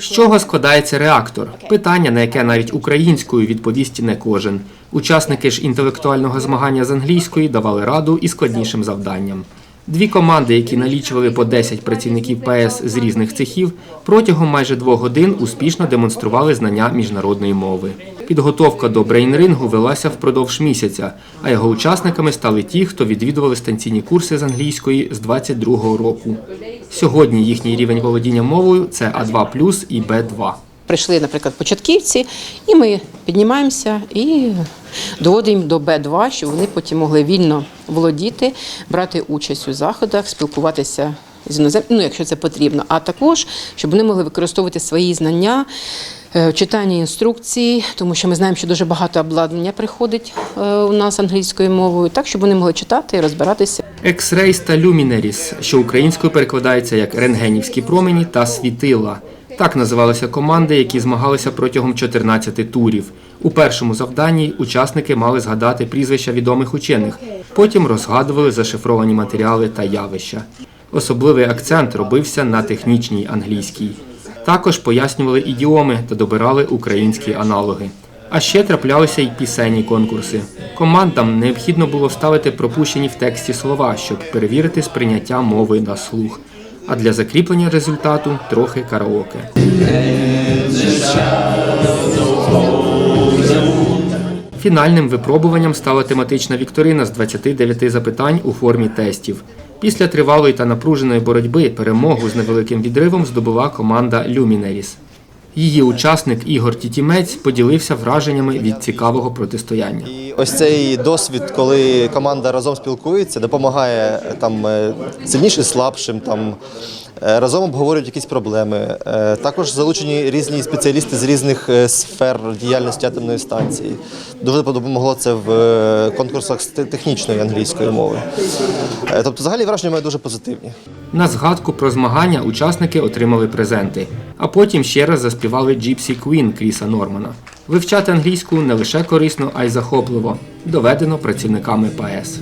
З чого складається реактор? Питання, на яке навіть українською відповість не кожен. Учасники ж інтелектуального змагання з англійської давали раду і складнішим завданням. Дві команди, які налічували по 10 працівників ПС з різних цехів, протягом майже двох годин успішно демонстрували знання міжнародної мови. Підготовка до брейнрингу велася впродовж місяця, а його учасниками стали ті, хто відвідували станційні курси з англійської з 22-го року. Сьогодні їхній рівень володіння мовою це А2 і Б2. Прийшли, наприклад, початківці, і ми піднімаємося і доводимо до Б2, щоб вони потім могли вільно володіти, брати участь у заходах, спілкуватися з іноземцями, ну, якщо це потрібно, а також щоб вони могли використовувати свої знання. Е, в інструкцій, тому що ми знаємо, що дуже багато обладнання приходить е, у нас англійською мовою, так щоб вони могли читати і розбиратися. X-Rays та Luminaries, що українською перекладається як рентгенівські промені та світила. Так називалися команди, які змагалися протягом 14 турів. У першому завданні учасники мали згадати прізвища відомих учених, потім розгадували зашифровані матеріали та явища. Особливий акцент робився на технічній англійській. Також пояснювали ідіоми та добирали українські аналоги. А ще траплялися й пісенні конкурси. Командам необхідно було вставити пропущені в тексті слова, щоб перевірити сприйняття мови на слух. А для закріплення результату трохи караоке. Фінальним випробуванням стала тематична вікторина з 29 запитань у формі тестів. Після тривалої та напруженої боротьби перемогу з невеликим відривом здобула команда Люмінеріс. Її учасник Ігор Тітімець поділився враженнями від цікавого протистояння. І ось цей досвід, коли команда разом спілкується, допомагає е, там сильніше слабшим, там е, разом обговорюють якісь проблеми. Е, Також залучені різні спеціалісти з різних е, сфер діяльності атомної станції. Дуже допомогло це в е, конкурсах з технічної англійської мови. Е, Тобто, взагалі враження має дуже позитивні. На згадку про змагання учасники отримали презенти, а потім ще раз заспівали Gypsy Queen Кріса Нормана. Вивчати англійську не лише корисно, а й захопливо, доведено працівниками ПАЕС.